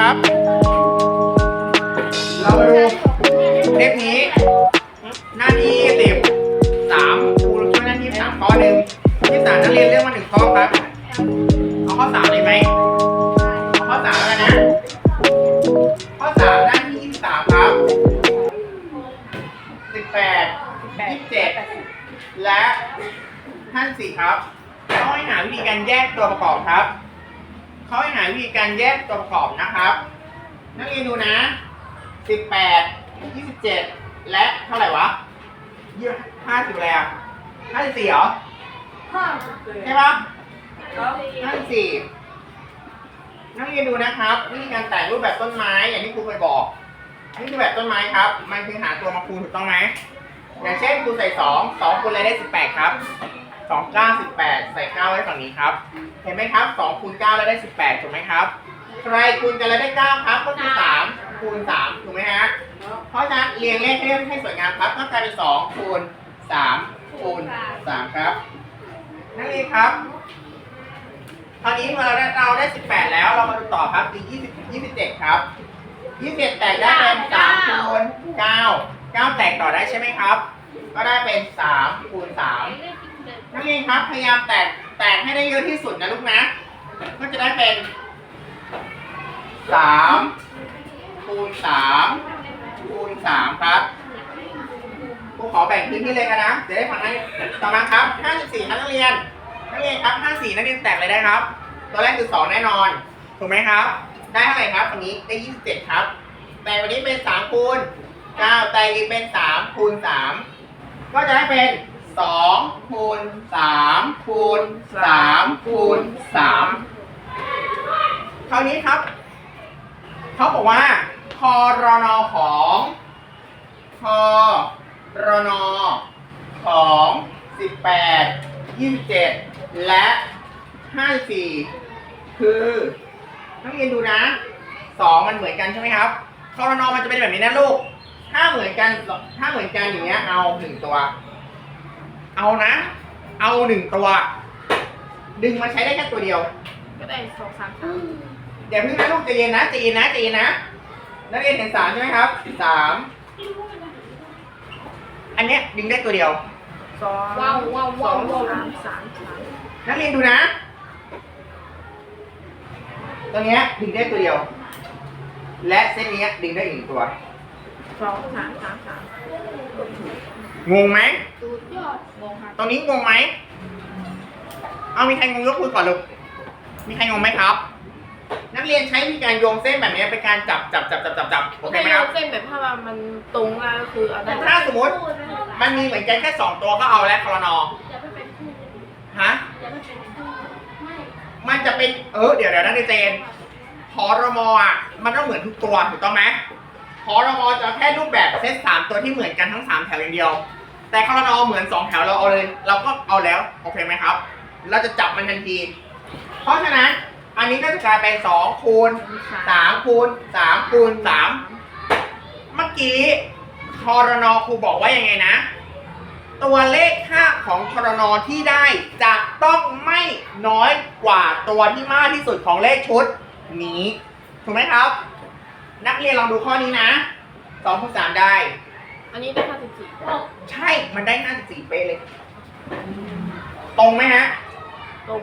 ครับ เรามาดูเทปนี้ หน้าที่สิบสามครูช่วยหน้าที่สามข้อหนึ่งที่สามนักเรียนเลือกมาหนึ่งข้อครับเอาข้อสามเลยไหมเอาข้อสามแล้วกันนะ ข้อสามหน้าที่ยี่สิบสามครับสิบแปดยี่สิบเจ็ดและห้าสิบสี่ครับเขาให้หาวิธีการแยกตัวประกอบครับ เขาให้หาวิธีการแยกตัวประกอบนะครับ นักเรียนดูนะสิบแปดยี่สิบเจ็ดและเท่าไหร่วะยี่ห้าสิบแล้วห้าสิบสี่เหรอใช่ปะห้าสิบสี่นักเรียนดูนะครับวิธีการแต่งรูปแบบต้นไม้อย่างที่ครูเคยบอกนี่คือแบบต้นไม้ครับ มันคือหาตัวมาคูณถูกต้องไหมอย่างเช่นคูณใส่สองสองคูณอะไรได้สิบแปดครับ สองเก้าสิบแปดใส่เก้าไว้ฝั่งนี้ครับ เห็นไหมครับสองคูณเก้าแล้วได้สิบแปดถูกไหมครับ ใครคูณกันแล้วได้เก้าครับ ก็คือสามคูณสามถูกไหมฮะ เพราะฉะนั้นเรียงเลขให้ให้สวยงามครับ ก็กลายเป็นสองคูณสามคูณสามครับ นั่นเองครับคราวนี้พอเราได้เราได้สิบแปดแล้วเรามาดูต่อครับคือยี่สิบยี่สิบเจ็ดครับยี่สิบเจ็ดแตกได้เป็นสามคูณเก้าเก้าแตกต่อได้ใช่ไหมครับ ก็ได้เป็นสามคูณสาม นักเรียนครับพยายามแตกแตกให้ได้เยอะที่สุดนะลูกนะ ก็จะได้เป็นสามคูณสามคูณสามครับครูขอแบ่งพื้นที่เลยกันนะจะได้ฟังให้ต่อมาครับห้าสิบสี่นักเรียน นักเรียนครับห้าสี่นักเรียนแตกเลยได้ครับ ตัวแรกคือสองแน่นอน ถูกไหมครับ ได้เท่าไหร่ครับวันนี้ได้ยี่สิบเจ็ดครับ แต่วันนี้เป็นสามคูณเก้าแต่อีกเป็นสามคูณสามก็จะได้เป็น สองคูณสามคูณสามคูณสามคราวนี้ครับ เขาบอกว่าคอรนอของคอรนอของสิบแปดยี่สิบเจ็ดและห้าสี่คือนักเรียนดูนะสองมันเหมือนกันใช่ไหมครับคอรนอมันจะเป็นแบบนี้นะลูกถ้าเหมือนกันถ้าเหมือนกันอย่างเงี้ยเอาหนึ่งตัว เอานะ เอาหนึ่งตัว ดึงมาใช้ได้แค่ตัวเดียว ก็ได้สองสามสามเดี๋ยวเพิ่งนะลูกใจเย็นนะใจเย็นนะใจเย็นนะ นักเรียนเห็นสามใช่ไหมครับสามอันเนี้ยดึงได้ตัวเดียว สองว้าวว้าวสว้าอวงว้าวสามสามสามนักเรียนดูนะ ตัวเนี้ยดึงได้ตัวเดียว และเส้นเนี้ยดึงได้อีกหนึ่งตัว สองสามสามสาม งงไหมสุดยอดงงครับตรงนี้งงไหม เอามีใครงงยกมือก่อนลูก มีใครงงไหมครับ นักเรียนใช้วิธีการโยงเส้นแบบนี้เป็นการจับจับจับจับจับจับโอเคไหมครับ เส้นแบบถ้าว่ามันตรงแล้วก็คือเอาได้ถ้าสมมติมันมีเหมือนกันแค่สองตัวก็เอาแล้วคอรนออย่าไปเป็นคู่ฮะอย่าไปเป็นคู่ไม่มันจะเป็น เออ เดี๋ยวเดี๋ยวนักเรียนเจนพอรมอะ มันต้องเหมือนทุกตัวถูกต้องไหม พอรมจะเอาแค่รูปแบบเซตสามตัวที่เหมือนกันทั้งสามแถวอย่างเดียว แต่คอรนอเหมือนสองแถวเราเอาเลย เราก็เอาแล้ว โอเคไหมครับ เราจะจับมันทันที เพราะฉะนั้น อันนี้ก็จะกลายเป็นสองคูณสามคูณสามคูณสามเมื่อกี้คอรนอครูบอกว่ายังไงนะ ตัวเลขค่าของคอรนอที่ได้จะต้องไม่น้อยกว่าตัวที่มากที่สุดของเลขชุดนี้ ถูกไหมครับ นักเรียนลองดูข้อนี้นะสองคูณสามได้ อันนี้ได้ห้าสิบสี่ใช่ มันได้54เป๊ะเลย ตรงไหมฮะ ตรง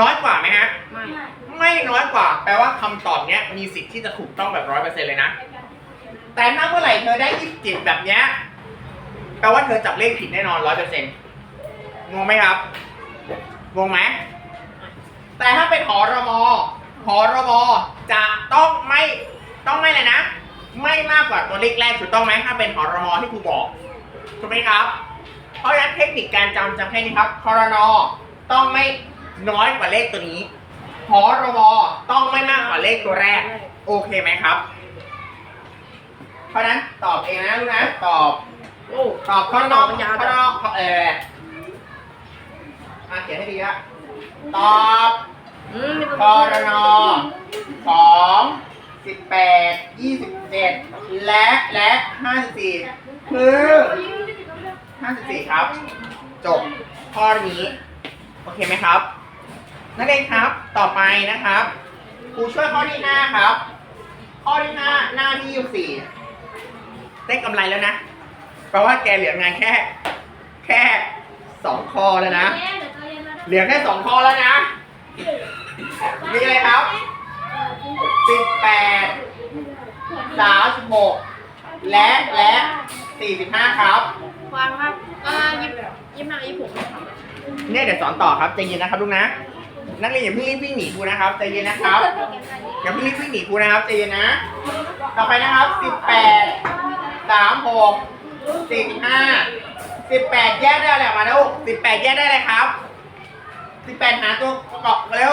น้อยกว่าไหมฮะ ไม่ไม่น้อยกว่า แปลว่าคำตอบเนี้ยมีสิทธิ์ที่จะถูกต้องแบบร้อยเปอร์เซ็นต์เลยนะ แต่ถ้าเมื่อไหร่เธอได้ยี่สิบเจ็ดแบบเนี้ย แปลว่าเธอจับเลขผิดแน่นอนร้อยเปอร์เซ็นต์งงไหมครับ งงไหม แต่ถ้าเป็นหอรมอหอรมอจะต้องไม่ ต้องไม่เลยนะ ไม่มากกว่าตัวเลขแรกถูกต้องไหมถ้าเป็นหอรมอที่ครูบอกถูกไหมครับ เพราะฉะนั้นเทคนิคการจำจำแค่นี้ครับคอรนอต้องไม่น้อยกว่าเลขตัวนี้หอรวต้องไม่มากกว่าเลขตัวแรก โอเคไหมครับ เพราะฉะนั้นตอบเองนะลูกนะตอบโอ้ตอบข้อนอกมันยาวข้อนอกเออมาเขียนให้ดีละตอบอืมไม่ต้องคอรนอสอง สิบแปดยี่สิบเจ็ดและและห้าสิบสี่คือห้าสิบสี่ครับ จบข้อนี้ โอเคไหมครับ นักเรียนครับ ต่อไปนะครับครูช่วยข้อที่ห้าครับ ข้อที่ห้าหน้าที่ยี่สี่ได้กำไรแล้วนะแปลว่าแกเหลืองานแค่ แค่สองข้อแล้วนะ เหลือแค่สองข้อแล้วนะ มีอะไรครับ สิบแปดสามสิบหกและและสี่สิบห้าครับวางครับอ่ายิบยิบหน้ายิบผมครับเนี่ยเดี๋ยวสอนต่อครับใจเย็นนะครับลูกนะ นักเรียนอย่าเพิ่งรีบวิ่งหนีครูนะครับใจเย็นนะครับอย่าเพิ่งรีบวิ่งหนีครูนะครับใจเย็นนะ ต่อไปนะครับสิบแปดสามหกสี่สิบห้าสิบแปดแยกได้อะไรออกมาลูกสิบแปดแยกได้อะไรครับสิบแปดหาตัวประกอบเร็ว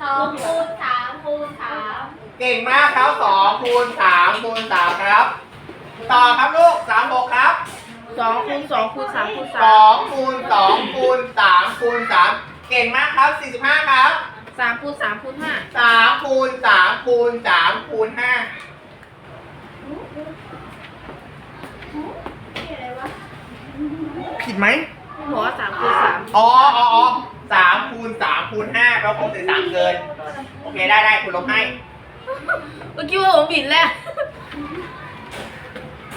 สองคูณสามคูณสาม เก่งมากครับสองคูณสามคูณสามครับ ต่อครับลูกสามหกครับสองคูณสองคูณสามคูณสสาอมงคูณสองคูณสามคูณสามเก่งมากครับสี่สิบห้าครับสามคูณสามคูณห้าสามคูณสามคูณสามคูณห้านี่อะไรวะผิดไหมบอกว่าสามคูณสามอ๋ออ๋ออ๋อสามคูณสามคูณห้าแปลว่าคงสื่อสามเกิน โอเคได้ได้คุณลบให้ เมื่อกี้ว่าผมผิดแล้ว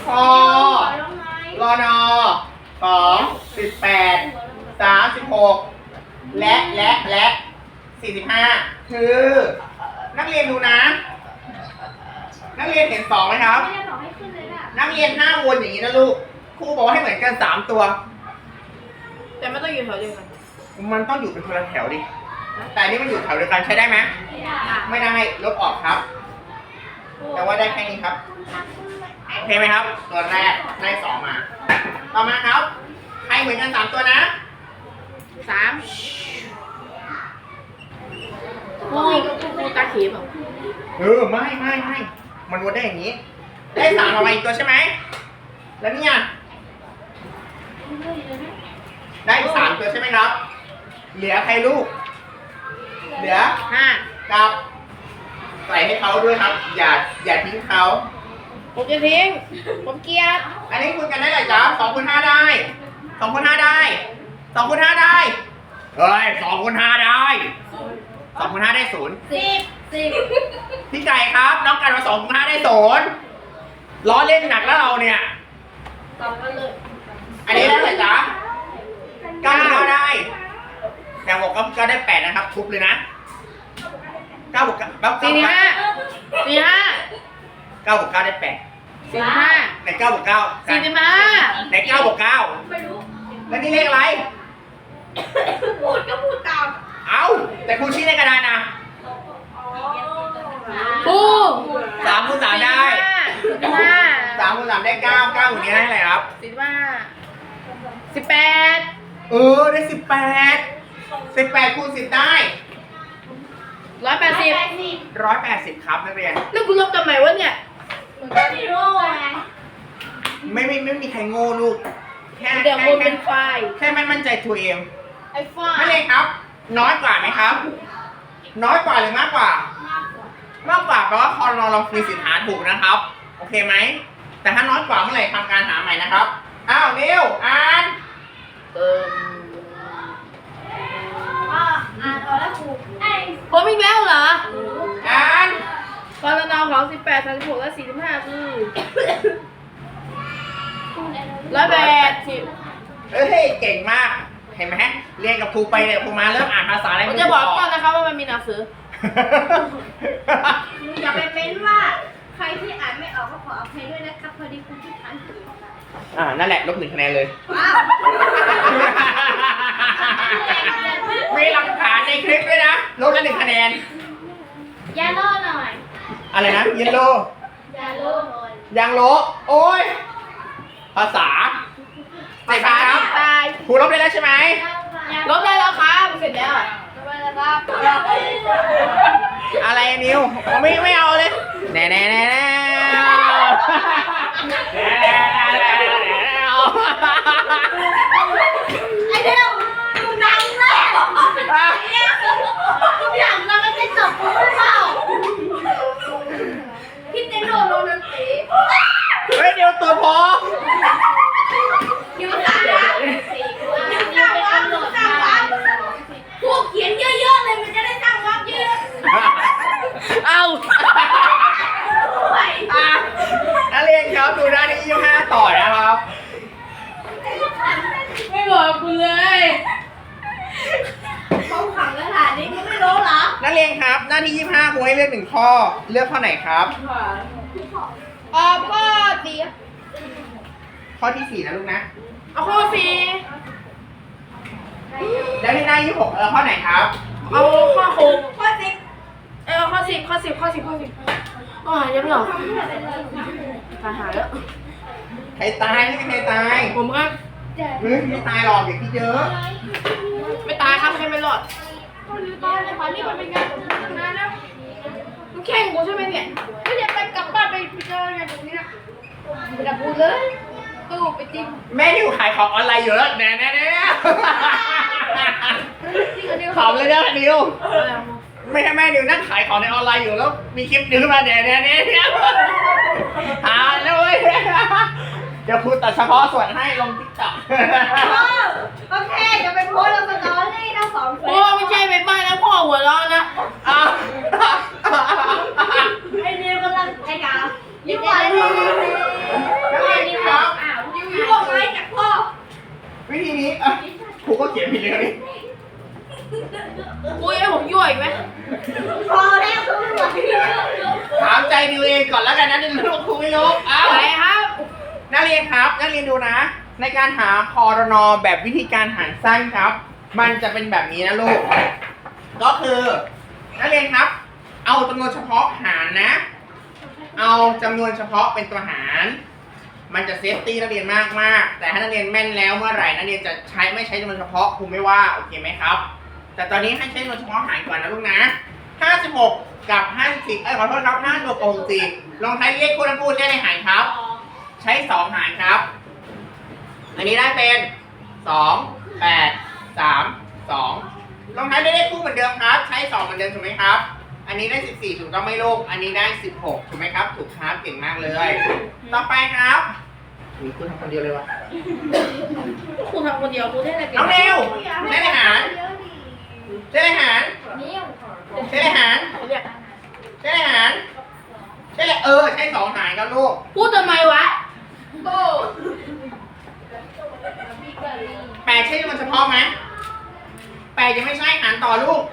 พอแล้วไงรอนอสองสิบแปดสามสิบหกและและและสี่สิบห้าคือ นักเรียนดูนะ นักเรียนเห็นสองไหมครับ ไม่ได้บอกให้ขึ้นเลยอะนักเรียนห้าวนอย่างนี้นะลูกครูบอกว่าให้เหมือนกันสามตัว แต่ไม่ต้องอยู่แถวเดียวกันมันต้องอยู่เป็นคนละแถวดิ แต่อันนี้มันอยู่แถวเดียวกันใช้ได้ไหมไม่ได้อะไม่ได้ลบออกครับ แต่ว่าได้แค่นี้ครับโอเคไหมครับ ตัวแรกได้สองมา ต่อมาครับใครเหมือนกันสามตัวนะสามครูครูตาเขียวเหรอเออไม่ไม่ไม่มันวนได้อย่างนี้ ได้สามออกมาอีกตัวใช่ไหมแล้วเนี่ยได้อีกสามตัวใช่ไหมครับ เหลือใครลูก เหลือห้ากับ ใส่ให้เขาด้วยครับ อย่าอย่าทิ้งเขา ผมจะทิ้ง ผมเกลียดอันนี้คุณกันได้เลยจ้าสองคูณห้าได้สองคูณห้าได้สองคูณห้าได้เฮ้ยสองคูณห้าได้สองคูณห้าได้ศูนย์สิบสิบพี่ไก่ครับ น้องกันมาสองคูณห้าได้ศูนย์ล้อเล่นหนักแล้วเราเนี่ย ตอบกันเลย อันนี้ได้เลยจ้าเก้าคูณเก้าได้ แต่บอกก็ก็ได้แปดนะครับ ทุบเลยนะเก้าบวกเก้าเก้าสี่ห้าสี่ห้าเก้าบวกเก้าได้แปดสี่ห้าไหนเก้าบวกเก้าสี่สิบห้าไหนเก้าบวกเก้าไม่รู้แล้วนี่เลขอะไรพูดก็พูดตามเอ้าแต่ครูชี้ในกระดานนะครูสามคูณสามได้สี่สิบห้าสามคูณสามได้เก้าเก้าอย่างนี้ได้เท่าไหร่ครับสี่สิบห้าสิบแปดเออได้สิบแปด สิบแปดคูณสิบได้ร้อยแปดสิบสิบร้อยแปดสิบครับนักเรียน แล้วกูลบทำไมวะเนี่ย ซีโร่ไงไม่ไม่ไม่มีใครโง่ลูก แค่เดี๋ยวแค่คนแค่เป็นไฟล์แค่ไม่มั่นใจตัวเองไอ้ฟ้านักเรียนครับ น้อยกว่าไหมครับ น้อยกว่าหรือมากกว่า มากกว่ามากกว่าแปลว่าคอเราเรามีสิทธิ์หาถูกนะครับ โอเคไหม แต่ถ้าน้อยกว่าเมื่อไหร่ทำการหาใหม่นะครับ อ้าวนิวอ่านเออ อ่าอ่านเอาแล้วครูไอ้ผมอีกแล้วเหรอ อ่านกรนของสิบแปดสามสิบหกและสี่สิบห้าคือครูอะไรนะร้อยแปดสิบเอ้ยเก่งมาก เห็นไหมเรียนกับครูไปเนี่ยครูมาเริ่มอ่านภาษาอะไรผมจะบอกก่อนนะครับว่ามันมีหนังสืออย่าไปเม้นว่า ใครที่อ่านไม่ออกก็ขออภัยด้วยนะครับพอดีครูที่อ่านผิดอ่านั่นแหละลบหนึ่งคะแนนเลย ว้าว มีหลักฐานในคลิปด้วยนะลบละหนึ่งคะแนน ยาโล่หน่อยอะไรนะเยลโลยาโล่หน่อยยังโลโอ้ย ภาษาเจ็บไหมครับตายครูลบได้แล้วใช่ไหมลบได้แล้วครับเสร็จแล้วอะไรอะนิวไม่ไม่เอาเลยแน่แน่แน่แน่แน่แน่แน่แน่แน่ ไอเดียวดูหนังแรกหนังเราไม่ได้จบหรือเปล่าพี่เต้นโดนโดนดนตรี เฮ้ยเดี๋ยวตัวพอ ยูสามวัดยูสามวัดยูสามวัดพวกเขียนเยอะๆเลยมันจะได้สร้างวัดเยอะ เอา ก เรียนครับ หน้าที่ยี่ห้าครูให้เลือกหนึ่งข้อ เลือกข้อไหนครับ เอ่อข้อสี่ข้อที่สี่นะลูกนะ เอาข้อสี่แล้วที่หน้ายี่หกเออข้อไหนครับ เอาข้อหกข้อสิบเออข้อสิบข้อสิบข้อสิบข้อสิบอ๋อยังไม่ออกตายหายแล้วใครตายไม่มีใครตายผมก็เฮ้ยไม่ตายหรอกอย่าคิดเยอะ ไม่ตายครับแค่ไม่รอด คนอยู่ตอนในฝันนี่มันเป็นงานผมทำงานแล้วมันแข่งกูใช่ไหมเนี่ยก็จะไปกลับบ้านไปเจองานตรงนี้นะไปดับบูเลยตู้ไปจิ้มแม่นิวขายของออนไลน์อยู่แล้วแน่แน่แน่ที่เขาเรียกขำเลยนะนิวไม่ใช่แม่นิวนั่งขายของในออนไลน์อยู่แล้ว มีคลิปนึงขึ้นมาแน่แน่แน่เนี่ยหาแล้วเว้ยเดี๋ยวครูตัดเฉพาะส่วนให้ลงติ๊กต็อกโอเคจะไปโพสต์ลงสตอรี่ทั้ง สองคโอ้ไม่ใช่ไปบ้านแล้วพ่อหัวร้อนนะไอ้นิวกำลังไอ้กาวยิ้มหวานเลยนักเรียนครับอ้าวยิ้มยิ้มบอกไม้จากพ่อวิธีนี้อะครูก็เขียนผิดเลยนี่กูให้ผมยั่วอีกไหมพอแล้วทุกคนถามใจดิวเองก่อนแล้วกันนะนี่ลูกครูไม่รู้อ้าวไหนครับ นักเรียนครับ นักเรียนดูนะ ในการหาคอรนอแบบวิธีการหารสั้นครับ มันจะเป็นแบบนี้นะลูก ก็คือนักเรียนครับ เอาจำนวนเฉพาะหารนะ เอาจำนวนเฉพาะเป็นตัวหาร มันจะเซฟตี้นักเรียนมากมากๆแต่ถ้านักเรียนแม่นแล้วเมื่อไหร่นักเรียนจะใช้ไม่ใช้จำนวนเฉพาะครูไม่ว่าโอเคไหมครับ แต่ตอนนี้ให้ใช้จำนวนเฉพาะหารก่อนนะลูกนะ56 กับ 50เอ้ยขอโทษครับ56กับ64ลองใช้เลขคู่ทั้งคู่ได้ในหารครับ ใช้ 2 หารครับ อันนี้ได้เป็น 2 8 3 2ลองใช้ด้วยเลขคู่เหมือนเดิมครับ ใช้2เหมือนเดิมถูกไหมครับ อันนี้ได้14ถูกต้องไหม่ลูก อันนี้ได้16ถูกไหมครับ ถูกครับเก่งมากเลย ต่อไปครับมีคุณทำคนเดียวเลยวะกูทำคนเดียวกูได้อะไรเปลี่ยน้องนเร็วใช้อาหารใช้อาหารนิ้วใช้อาหารเนี่ยใช้อาหารใช่เออใช้สองหารครับลูก พูดทำไมวะโบ แปดใช่มันเฉพาะไหมแปดยังไม่ใช่หารต่อลูก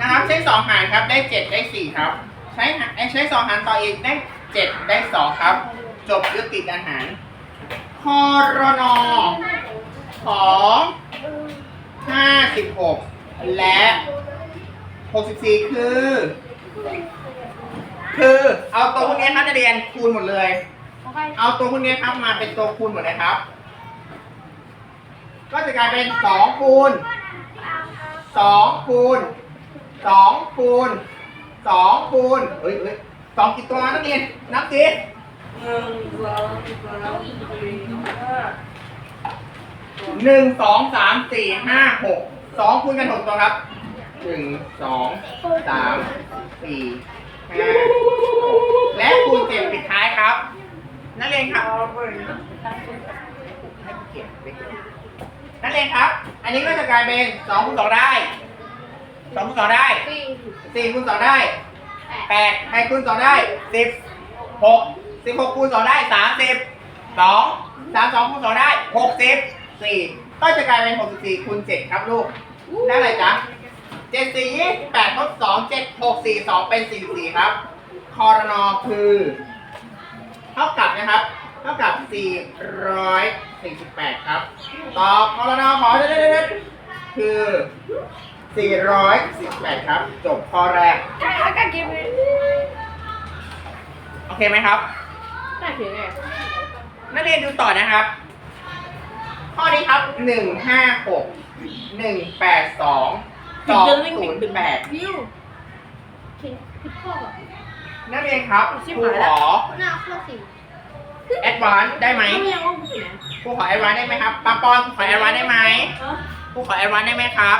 นะครับ ใช้สองหารครับ ได้เจ็ดได้สี่ครับ ใช้ใช้สองหารต่ออีกได้เจ็ดได้สองครับ จบยุติการหารคอรนอของห้าสิบหกและหกสิบสี่คือ คือเอาตัวพวกนี้ครับนักเรียนคูณหมดเลย เอาตัวพวกนี้ครับมาเป็นตัวคูณหมดเลยครับ ก็จะกลายเป็นสองคูณสองคูณสองคูณสองคูณเฮ้ยเฮ้ยสองกี่ตัวนักเรียนนับสิหนึ่งสองสามสี่ห้าหกสองคูณกันหกตัวครับหนึ่งสองสามสี่ห้าหกและคูณเจ็ดปิดท้ายครับ นักเรียนครับให้เกียรติไปเกียรตินักเรียนครับ อันนี้ก็จะกลายเป็นสองคูณสองได้สองคูณสองได้สี่คูณสองได้แปดให้คูณสองได้สิบหกสิบหกคูณสองได้สามสิบสองสามสองคูณสองได้หกสิบสี่ก็จะกลายเป็นหกสิบสี่คูณเจ็ดครับลูกได้อะไรจ๊ะเจ็ดสี่ยี่สิบแปดลบสองเจ็ดหกสี่สองเป็นสี่สี่ครับคอรนอคือ เท่ากับนะครับ เท่ากับ 448 ครับ ตอบคอรนอขอเด็ดๆๆคือ 418 ครับ จบข้อแรก ใช่แล้วก็กินเลยโอเคไหมครับ น่าเขียนไงนักเรียนดูต่อนะครับ ข้อนี้ครับ 156 182 208วิวกินพิซซ่า นักเรียนครับชิบครูหายแล้ขวอหน้าข้อสี่แอดวานได้ไหมไม่ยังว่ากูเขียนครูขอแอดวานได้ไหมครับปังปอนขอแอดวานได้ไหมครูขอแอดวานได้ไหมครับ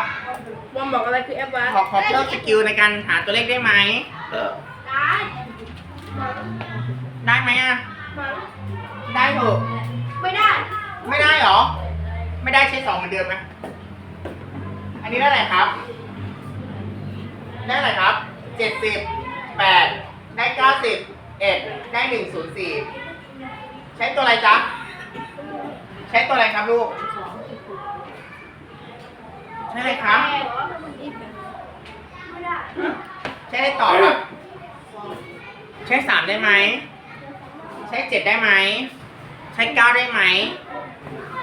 บอมบอกอะไรคือแอปวะขอขอเพิ่มสกิลในการหาตัวเลขได้ไหมได้ได้ไหมอะได้เถอะไม่ได้ไม่ได้เหรอ ไม่ได้ใช้สองเหมือนเดิมไหมอันนี้ได้อะไรครับ ได้อะไรครับเจ็ดสิบแปด ได้เก้าสิบเอ็ดได้หนึ่งศูนย์สี่ใช้ตัวอะไรจ๊ะ ใช้ตัวอะไรครับลูก ใช้อะไรครับแต่ว่ามันใช้ได้ต่อครับ ใช้สามได้ไหม ใช้เจ็ดได้ไหม ใช้เก้าได้ไหม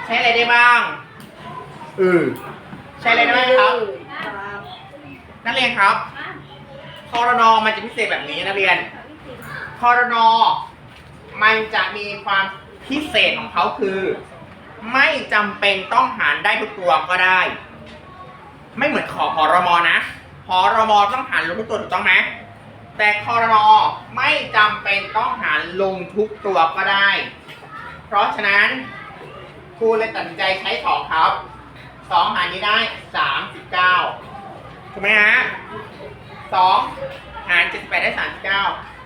ใช้อะไรได้บ้างเออใช้อะไรได้บ้างครับ นักเรียนครับ คอรนอมันจะพิเศษแบบนี้นักเรียนคอรนอมันจะมีความพิเศษของเขาคือ ไม่จำเป็นต้องหารได้ทุกตัวก็ได้ ไม่เหมือนขอหอรมอนะหอรมอต้องหารลงทุกตัวถูกต้องไหมแต่คอรนอไม่จำเป็นต้องหารลงทุกตัวก็ได้ เพราะฉะนั้นครูเลยตัดสินใจใช้สองครับสองหารนี้ได้สามสิบเก้าถูกไหมฮะ สองหารเจ็ดสิบแปดได้สามสิบเก้า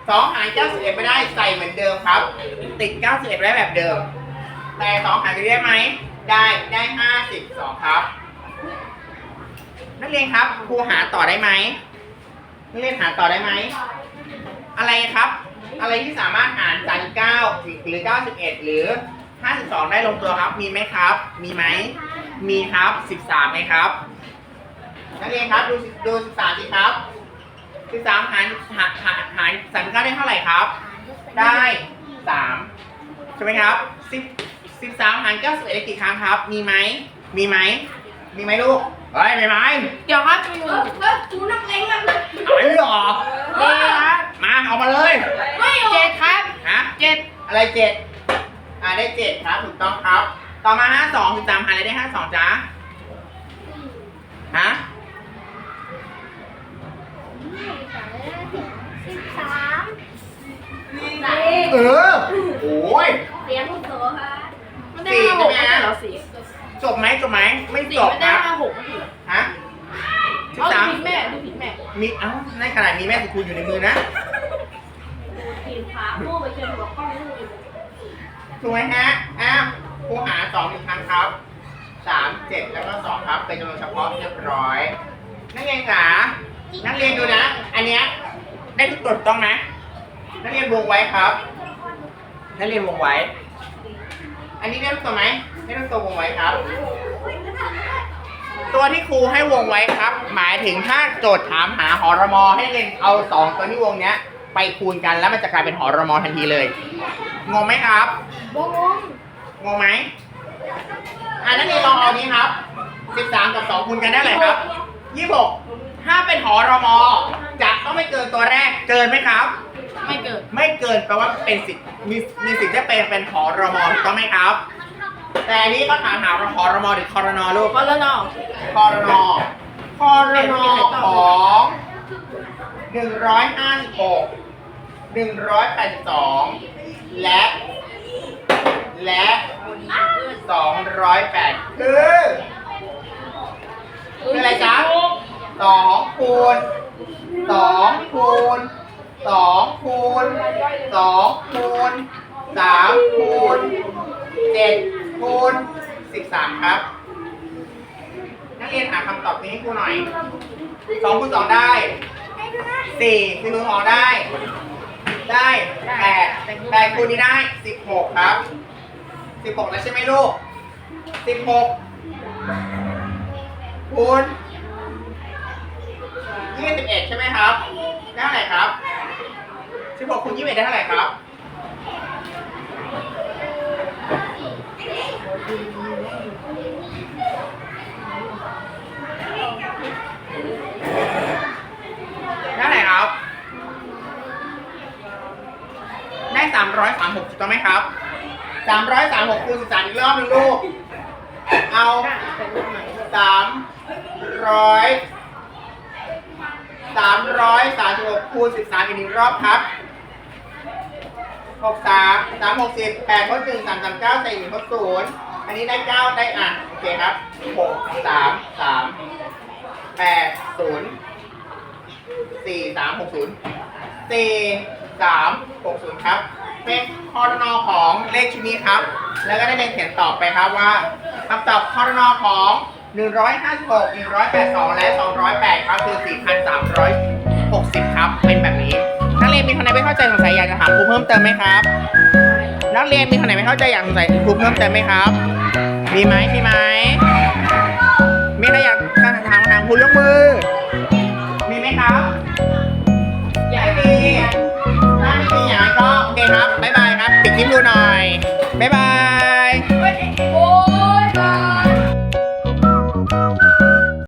สองหารเก้าสิบเอ็ดไม่ได้ใส่เหมือนเดิมครับ ติดเก้าสิบเอ็ดไว้แบบเดิม แต่สองหารได้ไหม ได้ได้ห้าสิบสองครับ นักเรียนครับครูหาต่อได้ไหมนักเรียนหาต่อได้ไหม อะไรครับ อะไรที่สามารถหารจากเก้าหรือเก้าสิบเอ็ดหรือห้าสิบสองได้ลงตัวครับ มีไหมครับ มีไหม มีครับสิบสามไหมครับ นักเรียนครับดูดูสิบสามสิครับ สิบสามหารหารหารหารสามสิบเก้าได้เท่าไหร่ครับ ได้สามใช่ไหมครับสิบสิบสามหารเก้าสิบเอ็ดได้กี่ครั้งครับ มีไหมมีไหมมีไหมลูกเฮ้ยไม่ไหมเดี๋ยวครับเออเออจูนักเลงอะเอาไม่หรอนี่ครับมาเอามาเลยไม่เอาเจ็ดครับฮะเจ็ดอะไรเจ็ดอ่าได้เจ็ดครับถูกต้องครับ ต่อมาห้าสองสิบสามหารอะไรได้ห้าสองจ้าฮะ สิบสาม เออ โอ้ย เสียงคุณโสค่ะมันได้ห้าหกไม่ใช่เหรอสี่จบไหมจบไหมไม่สี่จบไม่คได้รับห้าหกไม่ใช่เหรอฮะสิบเอาสามดูผิดแม่ดูผิดแม่มีเอ้าในขณะนี้แม่สุคูอยู่ในมือนะทีมขาโม่ไปเจอหัวกล้องลูกถูกไหมฮะอ้าวครูหาสองอีกครั้งครับสามเจ็ดแล้วก็สองครับ เป็นจำนวนเฉพาะเรียบร้อย นักเรียนขานักเรียนดูนะ อันเนี้ยได้ทุกตัวถูกต้องไหม นักเรียนวงไว้ครับ นักเรียนวงไว้ อันนี้ได้ทุกตัวไหมได้ทุกตัววงไว้ครับ ตัวที่ครูให้วงไว้ครับ หมายถึงถ้าโจทย์ถามหาหอรมอให้เรียนเอาสองตัวที่วงเนี้ย ไปคูณกันแล้วมันจะกลายเป็นหอรมอทันทีเลย งงไหมครับบงงงงไหมอ่านักเรียนลองเอานี้ครับ13กับ2คูณกันได้เลยครับ26ถ้าเป็นหอรมอจะต้องไม่เกินตัวแรกเกินไหมครับ ไม่เกิดไม่เกินแปลว่าเป็นสิทธิ์มีมีสิทธิ์จะเป็นเป็นหอรมอถูกต้องไหมครับ แต่อันนี้ก็ถามหาหอรมอหรือคอรนอลูกพอแล้วเนาะคอรนอคอรนอของหนึ่งร้อยห้าสิบหกหนึ่งร้อยแปดสิบสองและ และสองร้อยแปดคือคืออะไรจ๊ะสองคูณสองคูณ สองคูณสองคูณสามคูณเจ็ดคูณสิบสามครับ นักเรียนหาคำตอบนี้ให้ครูหน่อยสองคูณสองได้สี่คูณสองได้ ได้แปดแปดคูณนี้ได้สิบหกครับสิบหกแล้วใช่ไหมลูกสิบหกคูณ ยี่สิบเอ็ดใช่ไหมครับ ได้เท่าไหร่ครับสิบหกคูณยี่สิบเอ็ดได้เท่าไหร่ครับได้เท่าไหร่ครับ ได้สามร้อยสามหกถูกต้องไหมครับสามร้อยสามหกคูณสิบสามอีกรอบหนึ่งลูก เอาสามร้อย สามร้อยสามสิบหกคูณสิบสามอีกหนึ่งรอบครับหกสามสามหกสิบแปดทดหนึ่งสามสามเก้าใส่หนึ่งทดศูนย์อันนี้ได้เก้าได้อะโอเคครับหกสามสามแปดศูนย์สี่สามหกศูนย์สี่สามหกศูนย์ครับเป็นคอรนอของเลขชุดนี้ครับ แล้วก็ได้เรียนเขียนตอบไปครับว่าคำตอบคอรนอของ 156 182 และ 208 ครับ คือ 4,360 ครับ เป็นแบบนี้ นักเรียนมีคนไหนไม่เข้าใจสงสัยอยากจะถามครูเพิ่มเติมไหมครับ นักเรียนมีคนไหนไม่เข้าใจอยากสงสัยครูเพิ่มเติมไหมครับ มีไหมมีไหมมีใครอยากถามาำถามครูยกมือ มีไหมครับอยาให้มีถ้าไม่มีอย่างก็โอเคครับ บ๊ายบายครับ ปิดคลิปดูหน่อย บ๊ายบาย โอ้ยบาย